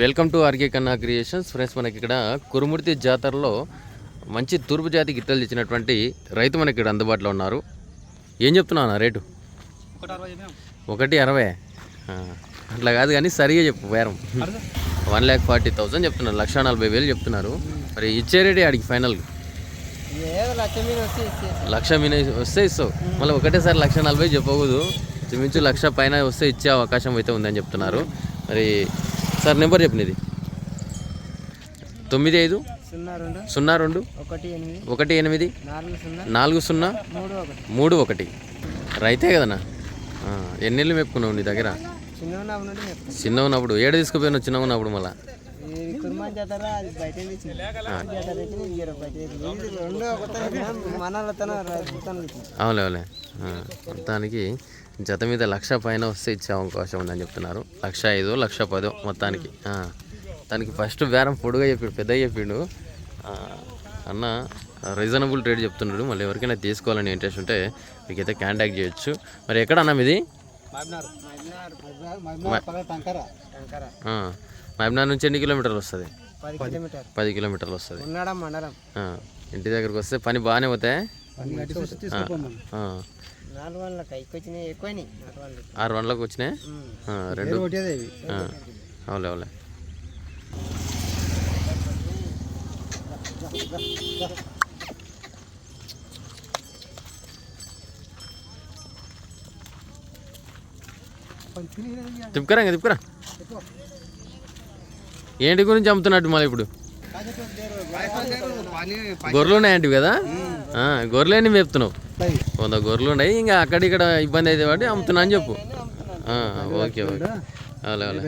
Welcome to RK Kanna creations. Friends మనకి ఇక్కడ కురుమూర్తి జాతరలో మంచి తూర్పు జాతి గిట్టలు ఇచ్చినటువంటి రైతు మనకి ఇక్కడ అందుబాటులో ఉన్నారు. ఏం చెప్తున్నావు అన్న రేటు? ఒకటి అరవై అట్లా కాదు కానీ సరిగా చెప్పు బేరం వన్ ల్యాక్ ఫార్టీ థౌసండ్ చెప్తున్నారు లక్ష నలభై వేలు చెప్తున్నారు. మరి ఇచ్చే రేటే ఆడికి ఫైనల్? లక్ష మీద వస్తే ఇస్తావు. మళ్ళీ ఒకటేసారి లక్ష నలభై చెప్పకూడదు. మించు లక్ష పైన వస్తే ఇచ్చే అవకాశం అయితే ఉందని చెప్తున్నారు. మరి సార్ నెంబర్ చెప్పినది తొమ్మిది ఐదు సున్నా రెండు ఒకటి ఎనిమిది నాలుగు సున్నా మూడు ఒకటి రైతే కదన్నా? ఆ, ఎన్నెళ్ళు మెప్పుకున్నావు నీ దగ్గర? చిన్న ఉన్నప్పుడు నుండి చెప్తాను చిన్న ఉన్నప్పుడు. ఏడు తీసుకుపోయినావు చిన్న ఉన్నప్పుడు మళ్ళా? జాతర అది బయట ఆ, మొత్తానికి జత మీద లక్ష పైన వస్తే ఇచ్చే అవకాశం ఉందని చెప్తున్నారు. లక్ష ఐదు లక్ష పదో మొత్తానికి. ఆ, దానికి ఫస్ట్ బేరం పొడుగా చెప్పాడు పెద్దగా చెప్పిండు. అన్న రీజనబుల్ రేట్ చెప్తున్నాడు. మళ్ళీ ఎవరికైనా తీసుకోవాలని ఇంట్రెస్ట్ ఉంటే మీకైతే కాంటాక్ట్ చేయొచ్చు. మరి ఎక్కడ అన్న మీది? మహబూబ్నగర్ నుంచి ఎన్ని కిలోమీటర్లు వస్తుంది? పది కిలోమీటర్. పది కిలోమీటర్లు వస్తుంది. మండలం. ఇంటి దగ్గరకు వస్తే పని బాగానే పోతాయి? ఆరు వందలకు వచ్చినాయి? రెండు. అవులే అవులే తిప్పుకరా ఇంకా తిప్పుకరా. ఏంటి గురించి అమ్ముతున్నట్టు మళ్ళీ ఇప్పుడు? గొర్రెలు ఉన్నాయంటివి కదా? గొర్రెలేని మేపుతున్నావు? వంద గొర్రెలు ఉన్నాయి. ఇంకా అక్కడిక్కడ ఇబ్బంది అయితే వాటి అమ్ముతున్నా అని చెప్పు. Okay okay. అవులే అవులే